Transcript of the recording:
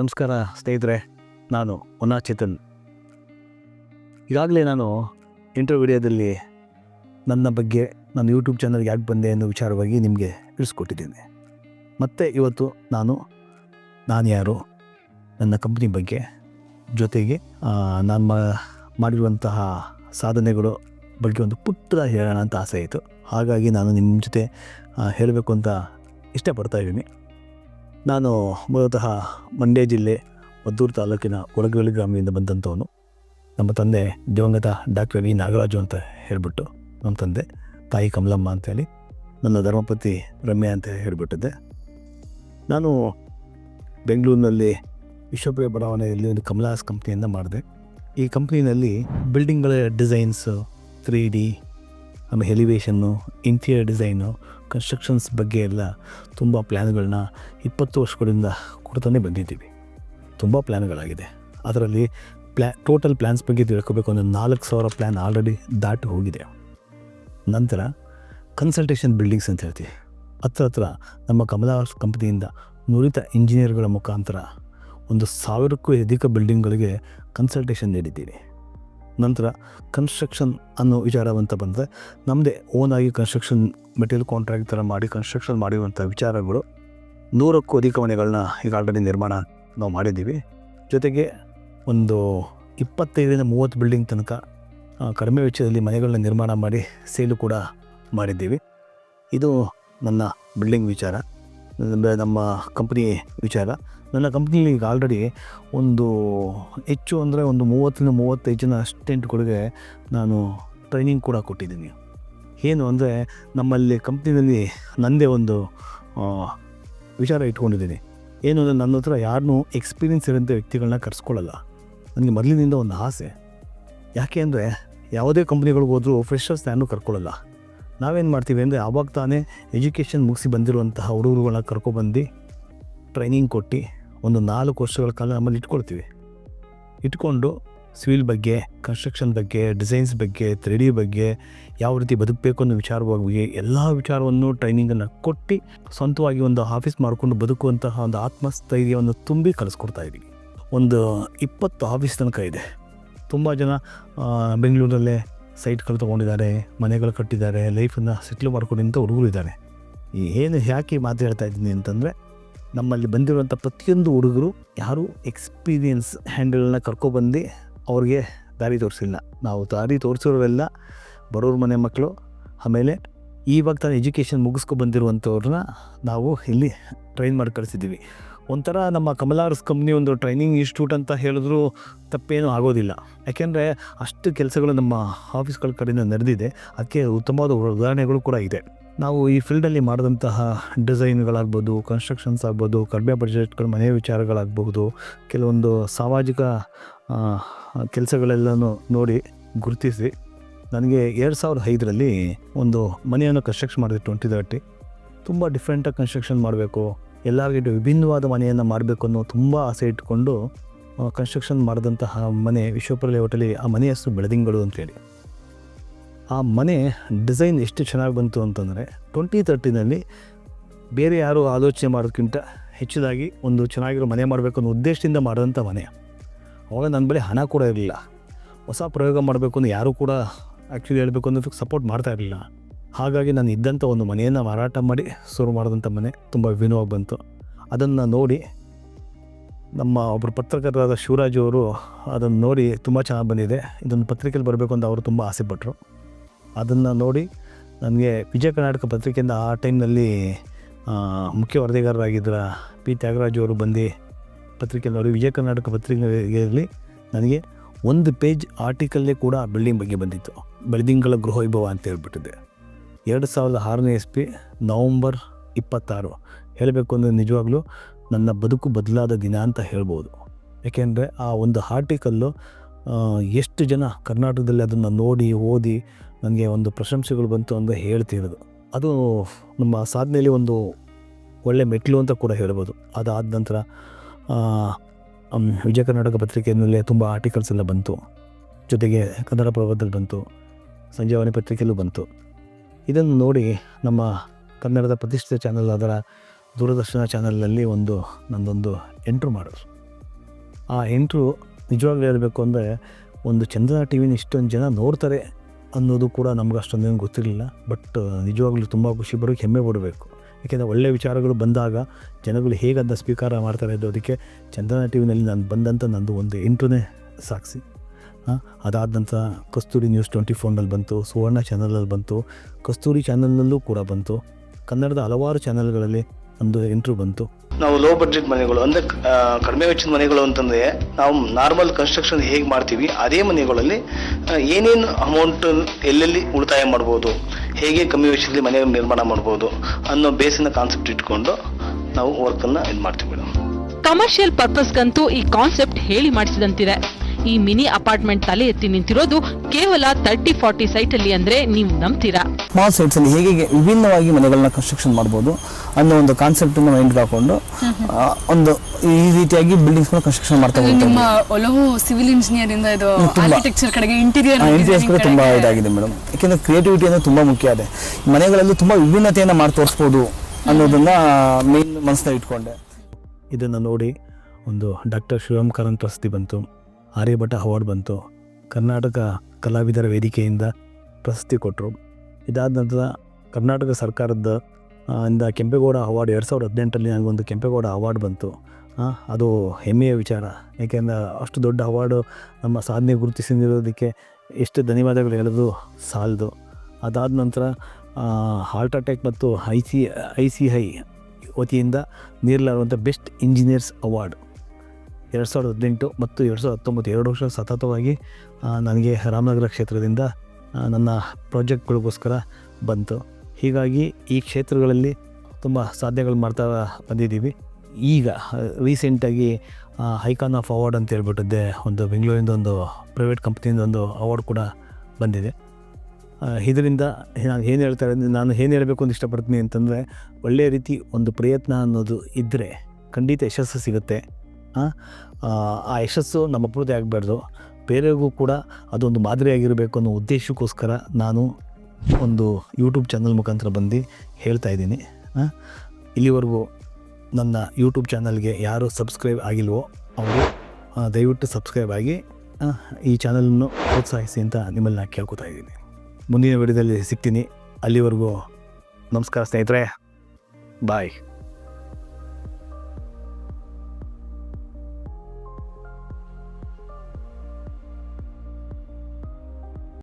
ನಮಸ್ಕಾರ ಸ್ನೇಹಿತರೆ, ನಾನು ಒನಾ ಚೇತನ್. ಈಗಾಗಲೇ ನಾನು ಇಂಟರ್ ವಿಡಿಯೋದಲ್ಲಿ ನನ್ನ ಬಗ್ಗೆ ನಾನು ಯೂಟ್ಯೂಬ್ ಚಾನಲ್ಗೆ ಯಾಕೆ ಬಂದೆ ಅನ್ನೋ ವಿಚಾರವಾಗಿ ನಿಮಗೆ ತಿಳಿಸ್ಕೊಟ್ಟಿದ್ದೇನೆ. ಮತ್ತು ಇವತ್ತು ನಾನು ನಾನು ಯಾರು, ನನ್ನ ಕಂಪ್ನಿ ಬಗ್ಗೆ ಜೊತೆಗೆ ನಾನು ಮಾಡಿರುವಂತಹ ಸಾಧನೆಗಳು ಬಗ್ಗೆ ಒಂದು ಪುಟ್ಟ ಹೇಳೋಣ ಅಂತ ಆಸೆ ಆಯಿತು ಹಾಗಾಗಿ ನಾನು ನಿಮ್ಮ ಜೊತೆ ಹೇಳಬೇಕು ಅಂತ ಇಷ್ಟಪಡ್ತಾ ಇದ್ದೀನಿ. ನಾನು ಮೂಲತಃ ಮಂಡ್ಯ ಜಿಲ್ಲೆ ಮದ್ದೂರು ತಾಲೂಕಿನ ಒಳಗಳಿ ಗ್ರಾಮದಿಂದ ಬಂದಂಥವನು. ನಮ್ಮ ತಂದೆ ದಿವಂಗತ ಡಾಕ್ಟರ್ ವಿ ನಾಗರಾಜು ಅಂತ ಹೇಳಿಬಿಟ್ಟು ನಮ್ಮ ತಂದೆ ತಾಯಿ ಕಮಲಮ್ಮ ಅಂತೇಳಿ ನನ್ನ ಧರ್ಮಪತಿ ರಮ್ಯ ಅಂತ ಹೇಳಿಬಿಟ್ಟಿದ್ದೆ. ನಾನು ಬೆಂಗಳೂರಿನಲ್ಲಿ ವಿಶ್ವಪ್ರಿಯ ಬಡಾವಣೆಯಲ್ಲಿ ಒಂದು ಕಮಲಾಸ್ ಕಂಪ್ನಿಯನ್ನು ಮಾಡಿದೆ. ಈ ಕಂಪ್ನಿನಲ್ಲಿ ಬಿಲ್ಡಿಂಗ್ಗಳ ಡಿಸೈನ್ಸು ತ್ರೀ ಡಿ, ಆಮೇಲೆ ಎಲಿವೇಷನ್ನು, ಇಂಟೀರಿಯರ್ ಡಿಸೈನು ಕನ್ಸ್ಟ್ರಕ್ಷನ್ಸ್ ಬಗ್ಗೆ ಎಲ್ಲ ತುಂಬ ಪ್ಲ್ಯಾನ್ಗಳನ್ನ ಇಪ್ಪತ್ತು ವರ್ಷಗಳಿಂದ ಕೊಡ್ತಾನೆ ಬಂದಿದ್ದೀವಿ. ತುಂಬ ಪ್ಲ್ಯಾನ್ಗಳಾಗಿದೆ ಅದರಲ್ಲಿ ಪ್ಲ್ಯಾ ಟೋಟಲ್ ಪ್ಲ್ಯಾನ್ಸ್ ಬಗ್ಗೆ ತಿಳ್ಕೊಬೇಕು ಅಂದರೆ ನಾಲ್ಕು ಸಾವಿರ ಪ್ಲ್ಯಾನ್ ಆಲ್ರೆಡಿ ದಾಟಿ ಹೋಗಿದೆ. ನಂತರ ಕನ್ಸಲ್ಟೇಷನ್ ಬಿಲ್ಡಿಂಗ್ಸ್ ಅಂತ ಹೇಳ್ತೀವಿ. ಹತ್ರ ಹತ್ರ ನಮ್ಮ ಕಮಲಾ ಕಂಪ್ನಿಯಿಂದ ನುರಿತ ಇಂಜಿನಿಯರ್ಗಳ ಮುಖಾಂತರ ಒಂದು ಸಾವಿರಕ್ಕೂ ಅಧಿಕ ಬಿಲ್ಡಿಂಗ್ಗಳಿಗೆ ಕನ್ಸಲ್ಟೇಷನ್ ನೀಡಿದ್ದೀವಿ. ನಂತರ ಕನ್ಸ್ಟ್ರಕ್ಷನ್ ಅನ್ನೋ ವಿಚಾರ ಅಂತ ಬಂದರೆ ನಮ್ಮದೇ ಓನಾಗಿ ಕನ್ಸ್ಟ್ರಕ್ಷನ್ ಮೆಟೀರಿಯಲ್ ಕಾಂಟ್ರಾಕ್ಟ್ ಥರ ಮಾಡಿ ಕನ್ಸ್ಟ್ರಕ್ಷನ್ ಮಾಡಿರುವಂಥ ವಿಚಾರಗಳು ನೂರಕ್ಕೂ ಅಧಿಕ ಮನೆಗಳನ್ನ ಈಗ ಆಲ್ರೆಡಿ ನಿರ್ಮಾಣ ನಾವು ಮಾಡಿದ್ದೀವಿ. ಜೊತೆಗೆ ಒಂದು ಇಪ್ಪತ್ತೈದರಿಂದ ಮೂವತ್ತು ಬಿಲ್ಡಿಂಗ್ ತನಕ ಕಡಿಮೆ ವೆಚ್ಚದಲ್ಲಿ ಮನೆಗಳನ್ನ ನಿರ್ಮಾಣ ಮಾಡಿ ಸೇಲು ಕೂಡ ಮಾಡಿದ್ದೀವಿ. ಇದು ನನ್ನ ಬಿಲ್ಡಿಂಗ್ ವಿಚಾರ. ನಮ್ಮ ಕಂಪ್ನಿ ವಿಚಾರ. ನನ್ನ ಕಂಪ್ನಿಲಿ ಈಗ ಆಲ್ರೆಡಿ ಒಂದು ಹೆಚ್ಚು ಅಂದರೆ ಒಂದು ಮೂವತ್ತರಿಂದ ಮೂವತ್ತೈದು ಜನ ಅಸಿಸ್ಟೆಂಟ್ಗಳಿಗೆ ನಾನು ಟ್ರೈನಿಂಗ್ ಕೂಡ ಕೊಟ್ಟಿದ್ದೀನಿ. ಏನು ಅಂದರೆ ನಮ್ಮಲ್ಲಿ ಕಂಪ್ನಿನಲ್ಲಿ ನನ್ನದೇ ಒಂದು ವಿಚಾರ ಇಟ್ಕೊಂಡಿದ್ದೀನಿ. ಏನು ಅಂದರೆ ನನ್ನ ಹತ್ರ ಯಾರನ್ನೂ ಎಕ್ಸ್ಪೀರಿಯನ್ಸ್ ಇರೋಂಥ ವ್ಯಕ್ತಿಗಳನ್ನ ಕರೆಸ್ಕೊಳ್ಳಲ್ಲ ನನಗೆ ಮೊದಲಿನಿಂದ ಒಂದು ಆಸೆ. ಯಾಕೆ ಅಂದರೆ ಯಾವುದೇ ಕಂಪ್ನಿಗಳಿಗೆ ಹೋದರೂ ಫ್ರೆಶರ್ಸ್ ಯಾರನ್ನೂ ಕರ್ಕೊಳ್ಳಲ್ಲ ನಾವೇನು ಮಾಡ್ತೀವಿ ಅಂದರೆ ಆವಾಗ ತಾನೇ ಎಜುಕೇಷನ್ ಮುಗಿಸಿ ಬಂದಿರುವಂತಹ ಹುಡುಗರುಗಳನ್ನ ಕರ್ಕೊಬಂದು ಟ್ರೈನಿಂಗ್ ಕೊಟ್ಟು ಒಂದು ನಾಲ್ಕು ವರ್ಷಗಳ ಕಾಲ ನಮ್ಮಲ್ಲಿ ಇಟ್ಕೊಳ್ತೀವಿ. ಇಟ್ಕೊಂಡು ಸಿವಿಲ್ ಬಗ್ಗೆ ಕನ್ಸ್ಟ್ರಕ್ಷನ್ ಬಗ್ಗೆ ಡಿಸೈನ್ಸ್ ಬಗ್ಗೆ ತ್ರೀಡಿ ಬಗ್ಗೆ ಯಾವ ರೀತಿ ಬದುಕಬೇಕು ಅನ್ನೋ ವಿಚಾರವಾಗಿ ಎಲ್ಲ ವಿಚಾರವನ್ನು ಟ್ರೈನಿಂಗನ್ನು ಕೊಟ್ಟು ಸ್ವಂತವಾಗಿ ಒಂದು ಆಫೀಸ್ ಮಾಡಿಕೊಂಡು ಬದುಕುವಂತಹ ಒಂದು ಆತ್ಮಸ್ಥೈರ್ಯವನ್ನು ತುಂಬಿ ಕಲಿಸ್ಕೊಡ್ತಾ ಇದ್ದೀವಿ ಒಂದು ಇಪ್ಪತ್ತು ಆಫೀಸ್ ತನಕ ಇದೆ. ತುಂಬ ಜನ ಬೆಂಗಳೂರಲ್ಲೇ ಸೈಟ್ಗಳು ತೊಗೊಂಡಿದ್ದಾರೆ, ಮನೆಗಳು ಕಟ್ಟಿದ್ದಾರೆ, ಲೈಫನ್ನು ಸೆಟ್ಲ್ ಮಾಡ್ಕೊಂಡಿಂಥ ಹುಡುಗರು ಇದ್ದಾರೆ. ಏನು ಯಾಕೆ ಮಾತು ಹೇಳ್ತಾ ಇದ್ದೀನಿ ಅಂತಂದರೆ, ನಮ್ಮಲ್ಲಿ ಬಂದಿರುವಂಥ ಪ್ರತಿಯೊಂದು ಹುಡುಗರು ಯಾರೂ ಎಕ್ಸ್ಪೀರಿಯನ್ಸ್ ಹ್ಯಾಂಡಲ್ನ ಕರ್ಕೊಬಂದು ಅವ್ರಿಗೆ ದಾರಿ ತೋರಿಸಿಲ್ಲ. ನಾವು ದಾರಿ ತೋರಿಸಿರೋರೆಲ್ಲ ಬರೋರು ಮನೆ ಮಕ್ಕಳು, ಆಮೇಲೆ ಇವಾಗ ತಾನು ಎಜುಕೇಷನ್ ಮುಗಿಸ್ಕೊ ಬಂದಿರುವಂಥವ್ರನ್ನ ನಾವು ಇಲ್ಲಿ ಟ್ರೈನ್ ಮಾಡಿ ಕಳಿಸಿದ್ದೀವಿ. ಒಂಥರ ನಮ್ಮ ಕಮಲಾರ್ಸ್ ಕಂಪ್ನಿ ಒಂದು ಟ್ರೈನಿಂಗ್ ಇನ್ಸ್ಟಿಟ್ಯೂಟ್ ಅಂತ ಹೇಳಿದ್ರು ತಪ್ಪೇನೂ ಆಗೋದಿಲ್ಲ. ಯಾಕೆಂದರೆ ಅಷ್ಟು ಕೆಲಸಗಳು ನಮ್ಮ ಆಫೀಸ್ಗಳ ಕಡೆಯಿಂದ ನಡೆದಿದೆ. ಅದಕ್ಕೆ ಉತ್ತಮವಾದ ಉದಾಹರಣೆಗಳು ಕೂಡ ಇದೆ. ನಾವು ಈ ಫೀಲ್ಡಲ್ಲಿ ಮಾಡಿದಂತಹ ಡಿಸೈನ್ಗಳಾಗ್ಬೋದು ಕನ್ಸ್ಟ್ರಕ್ಷನ್ಸ್ ಆಗ್ಬೋದು, ಕಡಿಮೆ ಬಜೆಟ್ಗಳು ಮನೆ ವಿಚಾರಗಳಾಗಬಹುದು, ಕೆಲವೊಂದು ಸಾಮಾಜಿಕ ಕೆಲಸಗಳೆಲ್ಲನೂ ನೋಡಿ ಗುರುತಿಸಿ. ನನಗೆ ಎರಡು ಸಾವಿರದ ಐದರಲ್ಲಿ ಒಂದು ಮನೆಯನ್ನು ಕನ್ಸ್ಟ್ರಕ್ಷನ್ ಮಾಡಿದೆ ಟ್ವೆಂಟಿ ತರ್ಟಿ ತುಂಬ ಡಿಫ್ರೆಂಟಾಗಿ ಕನ್ಸ್ಟ್ರಕ್ಷನ್ ಮಾಡಬೇಕು. ಎಲ್ಲರಿಗೂ ವಿಭಿನ್ನವಾದ ಮನೆಯನ್ನು ಮಾಡಬೇಕು ಅನ್ನೋ ತುಂಬ ಆಸೆ ಇಟ್ಟುಕೊಂಡು ಕನ್ಸ್ಟ್ರಕ್ಷನ್ ಮಾಡಿದಂತಹ ಮನೆ ವಿಶ್ವಪ್ರಲಯ ಹೋಟೆಲಿ ಆ ಮನೆ ಹೆಸರು ಬೆಳದಿಂಗಳು ಅಂತೇಳಿ ಆ ಮನೆ ಡಿಸೈನ್ ಎಷ್ಟು ಚೆನ್ನಾಗಿ ಬಂತು ಅಂತಂದರೆ ಟ್ವೆಂಟಿ ತರ್ಟಿನಲ್ಲಿ ಬೇರೆ ಯಾರು ಆಲೋಚನೆ ಮಾಡೋದಕ್ಕಿಂತ ಹೆಚ್ಚಿದಾಗಿ ಒಂದು ಚೆನ್ನಾಗಿರೋ ಮನೆ ಮಾಡಬೇಕು ಅನ್ನೋ ಉದ್ದೇಶದಿಂದ ಮಾಡಿದಂಥ ಮನೆ. ಅವಾಗ ನನ್ನ ಬಳಿ ಹಣ ಕೂಡ ಇರಲಿಲ್ಲ. ಹೊಸ ಪ್ರಯೋಗ ಮಾಡಬೇಕು ಅಂತ ಯಾರೂ ಕೂಡ ಆ್ಯಕ್ಚುಲಿ ಹೇಳಬೇಕು ಅನ್ನೋದಕ್ಕೆ ಸಪೋರ್ಟ್ ಮಾಡ್ತಾ ಇರಲಿಲ್ಲ. ಹಾಗಾಗಿ ನಾನು ಇದ್ದಂಥ ಒಂದು ಮನೆಯನ್ನು ಮಾರಾಟ ಮಾಡಿ ಶುರು ಮಾಡಿದಂಥ ಮನೆ ತುಂಬ ವಿನೋವಾಗಿ ಬಂತು. ಅದನ್ನು ನೋಡಿ ನಮ್ಮ ಒಬ್ಬರು ಪತ್ರಕರ್ತರಾದ ಶಿವರಾಜ್ ಅವರು ಅದನ್ನು ನೋಡಿ ತುಂಬ ಚೆನ್ನಾಗಿ ಬಂದಿದೆ. ಇದೊಂದು ಪತ್ರಿಕೆಯಲ್ಲಿ ಬರಬೇಕು ಅಂತ ಅವರು ತುಂಬ ಆಸೆಪಟ್ಟರು ಅದನ್ನು ನೋಡಿ ನನಗೆ ವಿಜಯ ಕರ್ನಾಟಕ ಪತ್ರಿಕೆಯಿಂದ ಆ ಟೈಮ್ನಲ್ಲಿ ಮುಖ್ಯ ವರದಿಗಾರರಾಗಿದ್ದರ ಪಿ. ತ್ಯಾಗರಾಜ್ ಅವರು ಬಂದು ಪತ್ರಿಕೆಯಲ್ಲಿ ನೋಡಿ, ವಿಜಯ ಕರ್ನಾಟಕ ಪತ್ರಿಕೆಯಲ್ಲಿ ನನಗೆ ಒಂದು ಪೇಜ್ ಆರ್ಟಿಕಲ್ಲೇ ಕೂಡ ಬಿಲ್ಡಿಂಗ್ ಬಗ್ಗೆ ಬಂದಿತ್ತು. ಬೆಳದಿಂಗಳ ಗೃಹ ವೈಭವ ಅಂತ ಹೇಳ್ಬಿಟ್ಟಿದೆ. ಎರಡು ಸಾವಿರದ ಆರನೇ ಎಸ್ ಪಿ ನವಂಬರ್ ಇಪ್ಪತ್ತಾರು. ಹೇಳಬೇಕು ಅಂದರೆ ನಿಜವಾಗ್ಲೂ ನನ್ನ ಬದುಕು ಬದಲಾದ ದಿನ ಅಂತ ಹೇಳ್ಬೋದು. ಏಕೆಂದರೆ ಆ ಒಂದು ಆರ್ಟಿಕಲ್ಲು ಎಷ್ಟು ಜನ ಕರ್ನಾಟಕದಲ್ಲಿ ಅದನ್ನು ನೋಡಿ, ಓದಿ ನನಗೆ ಒಂದು ಪ್ರಶಂಸೆಗಳು ಬಂತು ಅಂತ ಹೇಳ್ತಿರೋದು. ಅದು ನಮ್ಮ ಸಾಧನೆಯಲ್ಲಿ ಒಂದು ಒಳ್ಳೆ ಮೆಟ್ಲು ಅಂತ ಕೂಡ ಹೇಳ್ಬೋದು. ಅದಾದ ನಂತರ ವಿಜಯ ಕರ್ನಾಟಕ ಪತ್ರಿಕೆಯಲ್ಲಿ ತುಂಬ ಆರ್ಟಿಕಲ್ಸ್ ಎಲ್ಲ ಬಂತು. ಜೊತೆಗೆ ಕನ್ನಡ ಪ್ರಭಾವದಲ್ಲಿ ಬಂತು. ಸಂಜೀವನಿ ಪತ್ರಿಕೆಯಲ್ಲೂ ಬಂತು. ಇದನ್ನು ನೋಡಿ ನಮ್ಮ ಕನ್ನಡದ ಪ್ರತಿಷ್ಠಿತ ಚಾನಲ್ ಅದರ ದೂರದರ್ಶನ ಚಾನಲ್ನಲ್ಲಿ ಒಂದು ನಂದೊಂದು ಎಂಟ್ರು ಮಾಡಿದ್ರು ಆ ಎಂಟ್ರು ನಿಜವಾಗ್ಲೂ ಹೇಳಬೇಕು ಅಂದರೆ ಒಂದು ಚಂದನ ಟಿ ವಿನ ಇಷ್ಟೊಂದು ಜನ ನೋಡ್ತಾರೆ ಅನ್ನೋದು ಕೂಡ ನಮ್ಗೆ ಅಷ್ಟೊಂದೇನು ಗೊತ್ತಿರಲಿಲ್ಲ. ಬಟ್ ನಿಜವಾಗ್ಲೂ ತುಂಬ ಖುಷಿ ಬರೋಕ್ಕೆ ಹೆಮ್ಮೆ ಪಡಬೇಕು. ಯಾಕೆಂದರೆ ಒಳ್ಳೆಯ ವಿಚಾರಗಳು ಬಂದಾಗ ಜನಗಳು ಹೇಗೆ ಅದನ್ನ ಸ್ವೀಕಾರ ಮಾಡ್ತಾರೆ ಅದಕ್ಕೆ ಚಂದನ ಟಿ ವಿನಲ್ಲಿ ನಾನು ಬಂದಂಥ ನಂದು ಒಂದು ಎಂಟ್ರೂ ಸಾಕ್ಷಿ ಅದಾದ ನಂತರ ಕಸ್ತೂರಿ ನ್ಯೂಸ್ ಟ್ವೆಂಟಿ ಫೋರ್ನಲ್ಲಿ ಬಂತು ಸುವರ್ಣ ಚಾನಲಲ್ಲಿ ಬಂತು ಕಸ್ತೂರಿ ಚಾನಲ್ನಲ್ಲೂ ಕೂಡ ಬಂತು. ಕನ್ನಡದ ಹಲವಾರು ಚಾನಲ್ಗಳಲ್ಲಿ ಒಂದು ಎಂಟ್ರೂ ಬಂತು. ನಾವು ಲೋ ಬಡ್ಜೆಟ್ ಮನೆಗಳು ಅಂದ್ರೆ ಕಡಿಮೆ ವೆಚ್ಚದ ಮನೆಗಳು ಅಂತಂದರೆ ನಾವು ನಾರ್ಮಲ್ ಕನ್ಸ್ಟ್ರಕ್ಷನ್ ಹೇಗೆ ಮಾಡ್ತೀವಿ ಅದೇ ಮನೆಗಳಲ್ಲಿ ಏನೇನು ಅಮೌಂಟ್ ಎಲ್ಲೆಲ್ಲಿ ಉಳಿತಾಯ ಮಾಡ್ಬೋದು ಹೇಗೆ ಕಮ್ಮಿ ವೆಚ್ಚದಲ್ಲಿ ಮನೆ ನಿರ್ಮಾಣ ಮಾಡ್ಬೋದು ಅನ್ನೋ ಬೇಸಿನ ಕಾನ್ಸೆಪ್ಟ್ ಇಟ್ಕೊಂಡು ನಾವು ವರ್ಕನ್ನು ಇದು ಮಾಡ್ತೀವಿ ಮೇಡಮ್. ಕಮರ್ಷಿಯಲ್ ಪರ್ಪಸ್ಗಂತೂ ಈ ಕಾನ್ಸೆಪ್ಟ್ ಹೇಳಿ ಮಾಡಿಸಿದಂತಿದೆ. ಈ ಮಿನಿ ಅಪಾರ್ಟ್ಮೆಂಟ್ ತಲೆ ಎತ್ತಿ ನಿಂತಿರೋದು ಕೇವಲ ತರ್ಟಿ ಫಾರ್ಟಿ ಸೈಟ್ ಅಲ್ಲಿ ಅಂದ್ರೆ ನೀವು ನಂಬ್ತೀರಾ? ಸ್ಮಾಲ್ ಸೈಟ್ಸ್ ಅಲ್ಲಿ ಹೇಗೆ ಹೇಗೆ ವಿಭಿನ್ನವಾಗಿ ಮನೆಗಳನ್ನ ಕನ್ಸ್ಟ್ರಕ್ಷನ್ ಮಾಡಬಹುದು ಅನ್ನೋ ಒಂದು ಕಾನ್ಸೆಪ್ಟ್ ಅನ್ನು ಮೈಂಡ್ ಹಾಕೊಂಡು ಆ, ಒಂದು ಈ ರೀತಿಯಾಗಿ ಬಿಲ್ಡಿಂಗ್ಸ್ ಕನ್ಸ್ಟ್ರಕ್ಷನ್ ಮಾಡ್ತಾ ನಿಮ್ಮ ಒಲವು ಸಿವಿಲ್ ಇಂಜಿನಿಯರ್ ಇಂದ ಇದು ತುಂಬಾ. ಆರ್ಕಿಟೆಕ್ಚರ್ ಕಡೆಗೆ ಇಂಟೀರಿಯರ್ ಇಂಟೀರಿಯರ್ಸ್ ಕೂಡ ತುಂಬಾ ಇದಾಗಿದೆ ಮೇಡಮ್ ಯಾಕೆಂದ್ರೆ ಕ್ರಿಯೇಟಿವಿಟಿ ಅಂದ್ರೆ ತುಂಬಾ ಮುಖ್ಯ ಇದೆ ಮನೆಗಳಲ್ಲಿ ತುಂಬಾ ವಿಭಿನ್ನತೆಯನ್ನ ಮಾಡಿ ತೋರಿಸ್ಬೋದು ಅನ್ನೋದನ್ನ ಮೇನ್ ಮನಸ್ಸಿನ ಇಟ್ಕೊಂಡೆ. ಇದನ್ನು ನೋಡಿ ಒಂದು ಡಾಕ್ಟರ್ ಶಿವಂಕರ್ ಕಾರಂತ್ ಪ್ರಶಸ್ತಿ ಬಂತು. ಆರ್ಯಭಟ ಅವಾರ್ಡ್ ಬಂತು. ಕರ್ನಾಟಕ ಕಲಾವಿದರ ವೇದಿಕೆಯಿಂದ ಪ್ರಶಸ್ತಿ ಕೊಟ್ಟರು ಇದಾದ ನಂತರ ಕರ್ನಾಟಕ ಸರ್ಕಾರದ ಇಂದ ಕೆಂಪೇಗೌಡ ಅವಾರ್ಡ್ ಎರಡು ಸಾವಿರದ ಹದಿನೆಂಟರಲ್ಲಿ ನನಗೊಂದು ಕೆಂಪೇಗೌಡ ಅವಾರ್ಡ್ ಬಂತು. ಅದು ಹೆಮ್ಮೆಯ ವಿಚಾರ. ಏಕೆಂದರೆ ಅಷ್ಟು ದೊಡ್ಡ ಅವಾರ್ಡು ನಮ್ಮ ಸಾಧನೆ ಗುರುತಿಸಿರೋದಕ್ಕೆ ಎಷ್ಟು ಧನ್ಯವಾದಗಳು ಹೇಳೋದು ಸಾಲದು. ಅದಾದ ನಂತರ ಹಾರ್ಟ್ ಅಟ್ಯಾಕ್ ಮತ್ತು I C I C I ವತಿಯಿಂದ ನೀರಲಾರುವಂಥ ಬೆಸ್ಟ್ ಇಂಜಿನಿಯರ್ಸ್ ಅವಾರ್ಡ್ ಎರಡು ಸಾವಿರದ ಹದಿನೆಂಟು ಮತ್ತು ಎರಡು ಸಾವಿರದ ಹತ್ತೊಂಬತ್ತು, ಎರಡು ವರ್ಷ ಸತತವಾಗಿ ನನಗೆ ರಾಮನಗರ ಕ್ಷೇತ್ರದಿಂದ ನನ್ನ ಪ್ರಾಜೆಕ್ಟ್ಗಳಿಗೋಸ್ಕರ ಬಂತು. ಹೀಗಾಗಿ ಈ ಕ್ಷೇತ್ರಗಳಲ್ಲಿ ತುಂಬ ಸಾಧನೆಗಳು ಮಾಡ್ತಾ ಬಂದಿದ್ದೀವಿ. ಈಗ ರೀಸೆಂಟಾಗಿ ಹೈಕಾನ್ ಆಫ್ ಅವಾರ್ಡ್ ಅಂತ ಹೇಳ್ಬಿಟ್ಟಿದ್ದೆ, ಒಂದು ಬೆಂಗಳೂರಿಂದ ಒಂದು ಪ್ರೈವೇಟ್ ಕಂಪ್ನಿಯಿಂದ ಒಂದು ಅವಾರ್ಡ್ ಕೂಡ ಬಂದಿದೆ. ಇದರಿಂದ ನಾನು ಏನು ಹೇಳ್ತಾ ಇದ್ದೀನಿ ನಾನು ಏನು ಹೇಳಬೇಕು ಅಂತ ಇಷ್ಟಪಡ್ತೀನಿ ಅಂತಂದರೆ ಒಳ್ಳೆಯ ರೀತಿ ಒಂದು ಪ್ರಯತ್ನ ಅನ್ನೋದು ಇದ್ದರೆ ಖಂಡಿತ ಯಶಸ್ಸು ಸಿಗುತ್ತೆ. ಆ, ಆ, ನಮ್ಮ ಯಶಸ್ಸು ನಮ್ಮೊಬ್ಬರದೇ ಆಗಬಾರ್ದು. ಬೇರೆಗೂ ಕೂಡ ಅದೊಂದು ಮಾದರಿಯಾಗಿರಬೇಕು ಅನ್ನೋ ಉದ್ದೇಶಕ್ಕೋಸ್ಕರ ನಾನು ಒಂದು ಯೂಟ್ಯೂಬ್ ಚಾನಲ್ ಮುಖಾಂತರ ಬಂದು ಹೇಳ್ತಾ ಇದ್ದೀನಿ. ಇಲ್ಲಿವರೆಗೂ ನನ್ನ ಯೂಟ್ಯೂಬ್ ಚಾನಲ್ಗೆ ಯಾರು ಸಬ್ಸ್ಕ್ರೈಬ್ ಆಗಿಲ್ವೋ ಅವರು ದಯವಿಟ್ಟು ಸಬ್ಸ್ಕ್ರೈಬ್ ಆಗಿ ಈ ಚಾನಲನ್ನು ಪ್ರೋತ್ಸಾಹಿಸಿ ಅಂತ ನಿಮ್ಮಲ್ಲಿ ನಾನು ಕೇಳ್ಕೊತಾ ಇದ್ದೀನಿ. ಮುಂದಿನ ವಿಡಿಯೋದಲ್ಲಿ ಸಿಗ್ತೀನಿ. ಅಲ್ಲಿವರೆಗೂ ನಮಸ್ಕಾರ ಸ್ನೇಹಿತರೆ. ಬಾಯ್